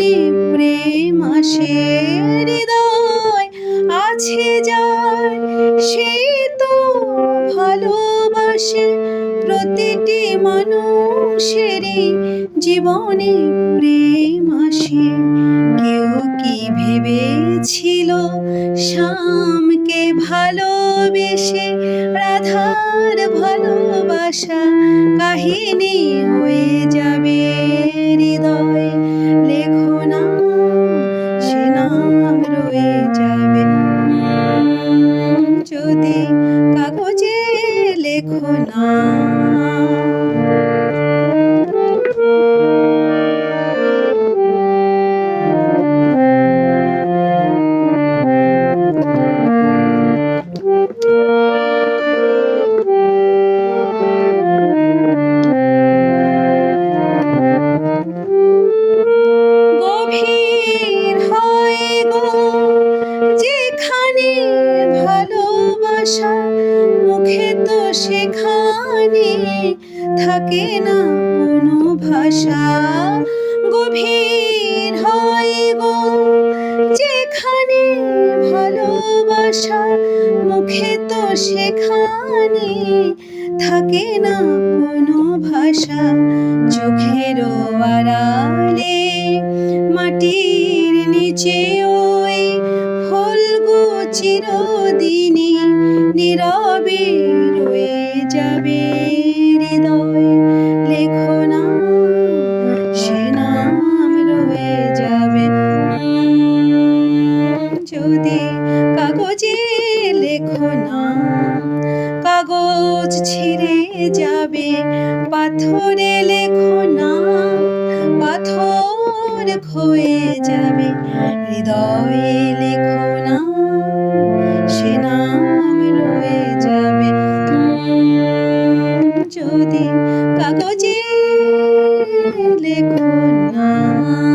জীবনে প্রেম আসে, হৃদয় আছে যার। সে তো ভালোবাসে প্রতিটি মানুষেরই। জীবনে প্রেম আসে, কেউ কি ভেবেছিল শ্যামকে ভালোবেসে? রাধার ভালোবাসা কাহিনী হয়ে নাম রয়ে যাবে। যদি কাগজে লেখো না। থাকে না কোনো ভাষা। গভীর হয় যেখানে ভালোবাসা মুখে তো সেখানে থাকে না কোনো ভাষা। চোখের আড়ালে মাটির নিচে ওই ফুলগো চিরদিনই নীরবে রয়ে যাবে। পাথরে লেখো নাম পাথর ক্ষয়ে যাবে। হৃদয়ে লেখো নাম সে নাম রয়ে যাবে। যদি কাগজে লেখো না।